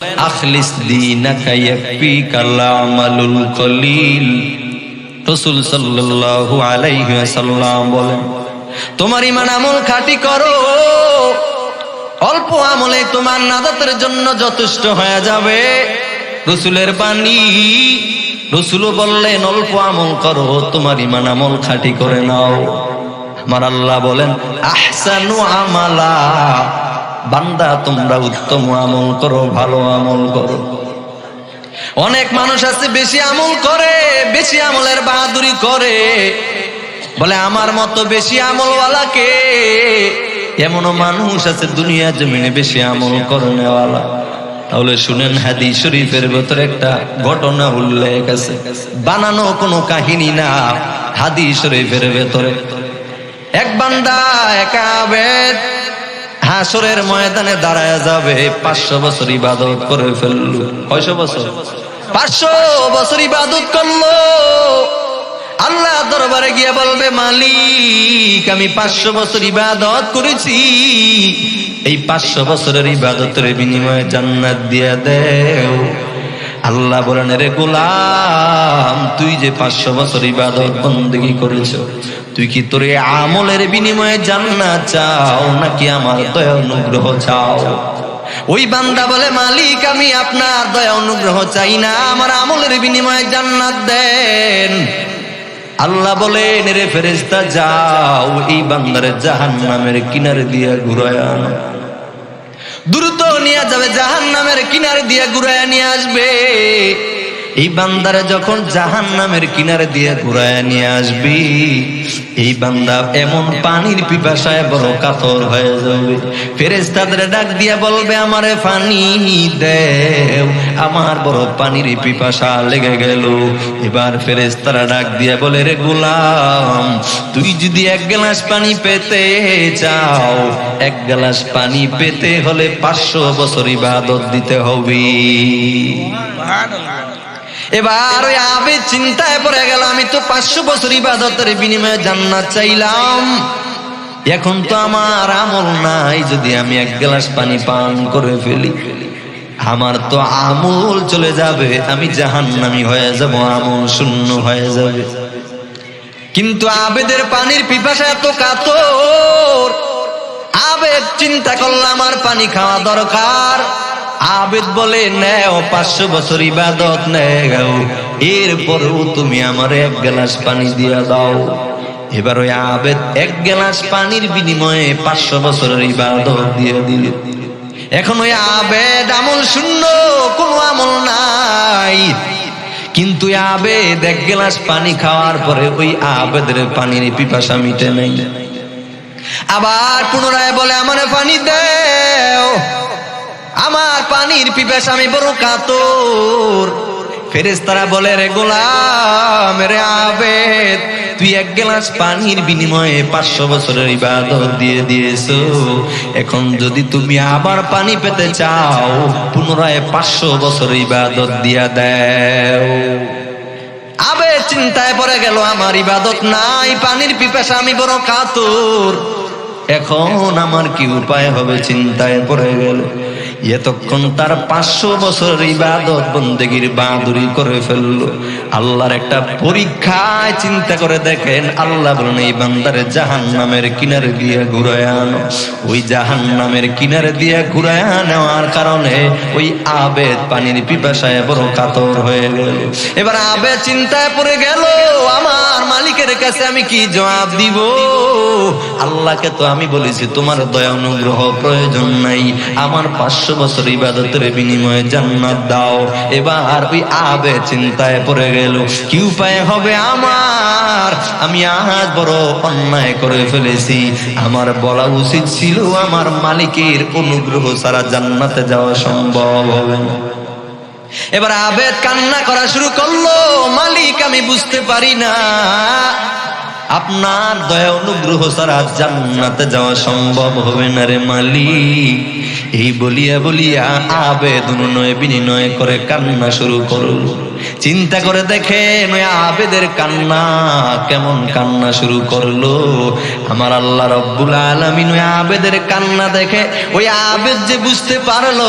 আখলিস দীনাকা আমালুল কলিল রাসূল সাল্লাল্লাহু আলাইহি ওয়াসাল্লাম বলেন, তোমার ইমান আমল খাঁটি করো। অল্প আমলে তোমার নাজাতের জন্য যথেষ্ট হয়ে যাবে। রসুলের বাণী, রসুলও বললেন, অল্প আমল করো, তোমার ইমান আমল খাঁটি করে নাও। আমার আল্লাহ বলেন, আহসানু আমালা। বান্দা, তোমরা উত্তম আমল করো, ভালো আমল করো। অনেক মানুষ আছে, বেশি আমল করে, বেশি আমলের বাহাদুরি করে। বলে, আমার মতো বেশি আমলওয়ালাকে এমনও মানুষ আছে দুনিয়া জমিনে বেশি আমল করনেওয়ালা। তাহলে শুনেন হাদি শরীফের ভেতরে একটা ঘটনা উল্লেখ আছে। বানানো কোনো কাহিনী না হাদি শরীফের ভেতরে। এক বান্দা, একা আবেদ হাসরের ময়দানে দাঁড়ায় যাবে, পাঁচশো বছর ইবাদত করে ফেলল। কয়শো বছর? পাঁচশো বছর ইবাদত করল। আল্লাহ দরবারে গিয়ে বলবে, মালিক, আমি পাঁচশো বছর ইবাদত করেছি। এই পাঁচশো বছরের ইবাদতের বিনিময়ে জান্নাত দিয়ে দেও। আল্লাহ বলেন রে গোলাম, তুই যে পাঁচশো বছর ইবাদত বন্দী করেছ, তুই কি তোর আমলের বিনিময়ে জান্নাত চাও নাকি আমার দয়া অনুগ্রহ চাও? ওই বান্দা বলে, মালিক, আমি আপনার দয়া অনুগ্রহ চাই না, আমার আমলের বিনিময়ে জান্নাত দেন। আল্লাহ বলেন রে ফেরেস্তা যাও, এই বান্দারে জাহান নামের কিনারে দিয়ে ঘুরায় দ্রুত নিয়ে যাবে জাহান নামের কিনারে দিয়ে ঘুরায় নিয়ে আসবে। এই বান্দারে যখন জাহান নামের কিনারে দিয়ে ঘুরায় নিয়ে আসবি, এই বান্দা এমন পানির পিপাসায় বড় কাতর হয়ে যাবে। ফেরেস্তাদের ডাক দিয়ে বলবে, আমারে পানি দেও, আমার বড় পানির পিপাসা লেগে গেল। এবার ফেরেস্তারা ডাক দিয়ে বলে, রে গোলাম, তুই যদি এক গ্লাস পানি পেতে চাও, এক গ্লাস পানি পেতে হলে পাঁচশো বছর ইবাদত দিতে হবে। এবার ওই আবে চিন্তায় পড়ে গেল আমি তো পাঁচশো বছর ইবাদতের বিনিময়ে জান্নাত চাইলাম। এখন তো আমার আমল নাই, যদি আমি এক গ্লাস পানি পান করে ফেলি, আমার তো আমল চলে যাবে, আমি জাহান্নামি হয়ে যাব, আমল শূন্য হয়ে যাবে। কিন্তু আবেদের পানির পিপাসা এত কাতর আবেদ চিন্তা করলে আমার পানি খাওয়া দরকার। আবেদ বলে, নেও, পাঁচশো বছর ইবাদত নেও। এরপরেও তুমি আমার এক গ্লাস পানি দিয়া দাও। এবার ওই আবেদ এক গ্লাস পানির বিনিময়ে পাঁচশো বছরের ইবাদত দিয়ে দিল। এখন ওই আবেদ আমল শূন্য, কোনো আমল নাই। কিন্তু আবেদ এক গ্লাস পানি খাওয়ার পরে ওই আবেদের পানির পিপাসা মিটে নেই। আবার পুনরায় বলে, আমার পানি দেও। আমার পানির পিপাস আমি বড় কাতর। ফেরেস্তারা বলে, রে গোলাম, রে আবেদ, তুই এক গ্লাস পানির বিনিময়ে পাঁচশো বছরের ইবাদত দিয়ে দিয়েছ। এখন যদি তুমি আবার পানি পেতে চাও, পুনরায় পাঁচশো বছর ইবাদত দিয়া দেও। আবে চিন্তায় পড়ে গেল, আমার ইবাদত নাই, পানির পিপাসা আমি বড় কাতর। এখন আমার কি উপায় হবে, চিন্তায় পড়ে গেল। এতক্ষণ তার পাঁচশো বছর ইবাদত বন্দেগির বাহাদুরি করে ফেলল। আল্লাহর একটা পরীক্ষায় চিন্তা করে দেখেন, আল্লাহ বলেন, এই বান্দারে জাহান নামের কিনারে দিয়ে ঘুরায় আনো। ওই জাহান নামের কিনারে দিয়ে ঘুরায় নেওয়ার কারণে ওই আবেদ পানির পিপাসায় বড় কাতর হয়ে গেল। এবার আবেদ চিন্তায় পড়ে গেল, আমার মালিকের কাছে আমি কি জবাব দিব? আল্লাহকে তো আমি বলেছি, তোমার দয়া অনুগ্রহ প্রয়োজন নাই। আমার পাঁচশো বছর ইবাদতের বিনিময়ে জান্নাত দাও। এবার ওই আবে চিন্তায় পড়ে গেল। কি উপায় হবে আমার? আমি আজ বড় অন্যায় করে ফেলেছি। আমার বলা উচিত ছিল আমার মালিকের অনুগ্রহ ছাড়া জান্নাতে যাওয়া সম্ভব হবে এবার আবেদ কান্না করা শুরু করল। মালিক আমি বুঝতে পারি না। আপনার দয়া অনুগ্রহ ছাড়া জান্নাতে যাওয়া সম্ভব হবে না রে মালিক। এই বলিয়া বলিয়া আবেদন নয়, বিনিময় করে কান্না শুরু করল চিন্তা করে ওই আবেদের কান্না, কেমন কান্না শুরু করল। আমার আল্লাহ রব্বুল আলমিন ওই আবেদের কান্না দেখে, ওই আবেদ যে বুঝতে পারল,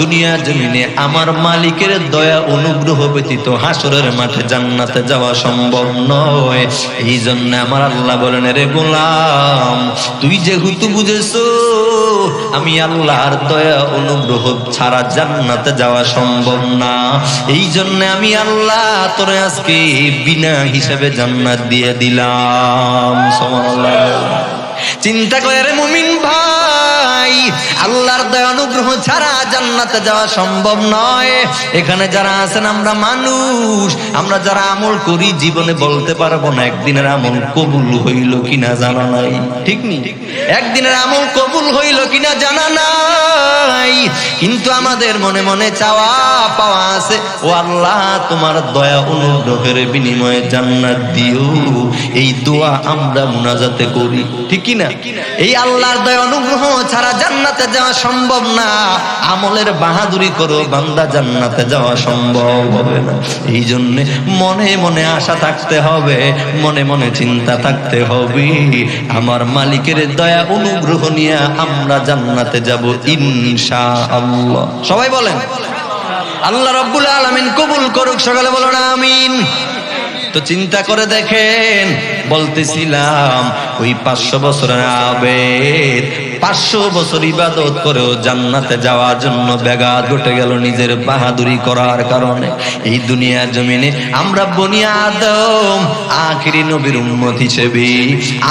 দুনিয়া জমিনে আমার মালিকের দয়া অনুগ্রহ ব্যতীত হাসরের মাঠে জান্নাতে যাওয়া সম্ভব নয়। এই জন্য আমার আল্লাহ বলেন, রে গোলাম, তুই যেহেতু বুঝেছ আমি আল্লাহর দয়া অনুগ্রহ ছাড়া জান্নাতে যাওয়া সম্ভব না এই জন্য আমি আল্লাহ তোরে আজকে বিনা হিসাবে জান্নাত দিয়ে দিলাম সুবহানাল্লাহ। চিন্তা করে মুমিন ভাই আল্লাহর দয়া অনুগ্রহ ছাড়া জান্নাতে যাওয়া সম্ভব নয়। এখানে যারা আছেন, আমরা মানুষ। আমরা যারা আমল করি, জীবনে বলতে পারব না, একদিনের আমল কবুল হইল কিনা জানা নাই। ঠিক নি? একদিনের আমল কবুল হইল কিনা জানা নাই। কিন্তু আমাদের মনে মনে চাওয়া পাওয়া আছে, ও আল্লাহ, তোমার দয়া অনুগ্রহের বিনিময়ে জান্নাত দিও। এই দোয়া আমরা মুনাজাতে করি। ঠিক কি না এই আল্লাহর দয়া অনুগ্রহ ছাড়া জান্নাতে যাওয়া সম্ভব না। আমলের বাহাদুরি করো, বান্দা জান্নাতে যাওয়া সম্ভব হবে না। এই জন্য মনে মনে আশা থাকতে হবে, মনে মনে চিন্তা থাকতে হবে। আমার মালিকের দয়া অনুগ্রহ নিয়ে আমরা জান্নাতে যাব ইনশা আল্লাহ সবাই বলেন, আল্লাহ রব্বুল আলমিন কবুল করুক, সকালে বলো না আমিন। তো চিন্তা করে দেখেন, বলতেছিলাম, ওই পাঁচশো বছরের আবেদ পাঁচশো বছর ইবাদত করেও জান্নাতে যাওয়ার জন্য ব্যাঘাত ঘটে গেল নিজের বাহাদুরি করার কারণে। এই দুনিয়া জমিনে আমরা বনিয়া আদম, আখিরি নবীর উম্মত হিসেবে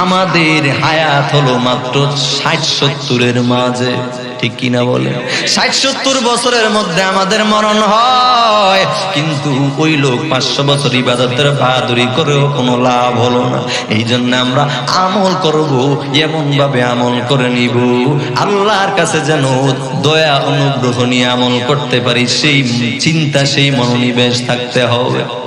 আমাদের হায়াত হলো মাত্র ষাট সত্তরের মাঝে। ঠিক কিনা বলে ষাট, সত্তর বছরের মধ্যে আমাদের মরণ হয়। কিন্তু ওই লোক পাঁচশো বছর ইবাদতের বাহাদুরি করেও কোনো লাভ হলো না। এই জন্য আমরা আমল করব এমন ভাবে আমল করে নিব। আল্লাহর কাছে যেন দয়া, অনুগ্রহ নিয়ে আমল করতে পারি, সেই চিন্তা, সেই মনোনিবেশ থাকতে হবে।